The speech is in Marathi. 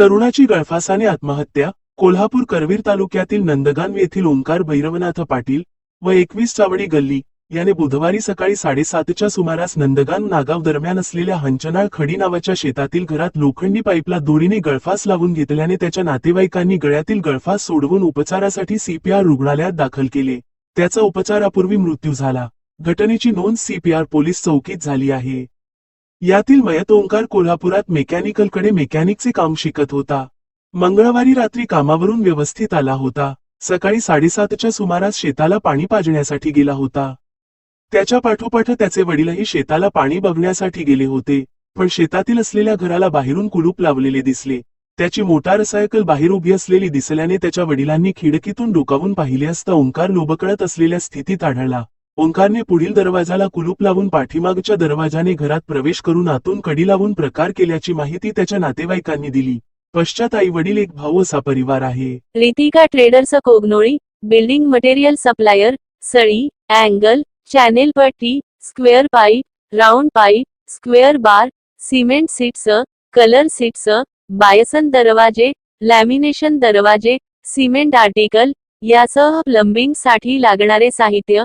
तरुणाची गळफासाने आत्महत्या कोल्हापूर करवीर तालुक्यातील नंदगान येथील ओंकार भैरवनाथ पाटील व एकवीस चावडी गल्ली याने बुधवारी सकाळी साडेसातच्या सुमारास नंदगान नागाव दरम्यान असलेल्या हंचनाळ खडी नावाच्या शेतातील घरात लोखंडी पाईपला दोरीने गळफास लावून घेतल्याने त्याच्या नातेवाईकांनी गळ्यातील गळफास सोडवून उपचारासाठी सीपीआर रुग्णालयात दाखल केले. त्याचा उपचारापूर्वी मृत्यू झाला. घटनेची नोंद सीपीआर पोलीस चौकीत झाली आहे. यातील मयत ओंकार कोल्हापुरात मेकॅनिकलकडे मेकॅनिकचे काम शिकत होता. मंगळवारी रात्री कामावरून व्यवस्थित आला होता. सकाळी साडेसातच्या सुमारास शेताला पाणी पाजण्यासाठी गेला होता. त्याच्या पाठोपाठ त्याचे वडीलही शेताला पाणी बघण्यासाठी गेले होते पण शेतातील असलेल्या घराला बाहेरून कुलूप लावलेले दिसले. त्याची मोटारसायकल बाहेर उभी असलेली दिसल्याने त्याच्या वडिलांनी खिडकीतून डोकावून पाहिले असता ओंकार लोबकळत असलेल्या स्थितीत आढळला. ओंकारने पुढील दरवाजाला कुलूप लावून पाठीमागच्या दरवाजाने घरात प्रवेश करून आतून कडी लावून प्रकार केल्याची माहिती त्याच्या नातेवाईकांनी दिली. पश्चात आई वडील एक भाऊ असा परिवार आहे. Ritika traders Kognoli building material supplier सळी angle channel पट्टी square pipe round pipe square bar cement sheets colour sheets Bison दरवाजे लॅमिनेशन दरवाजे सिमेंट आर्टिकल यासह प्लंबिंगसाठी लागणारे साहित्य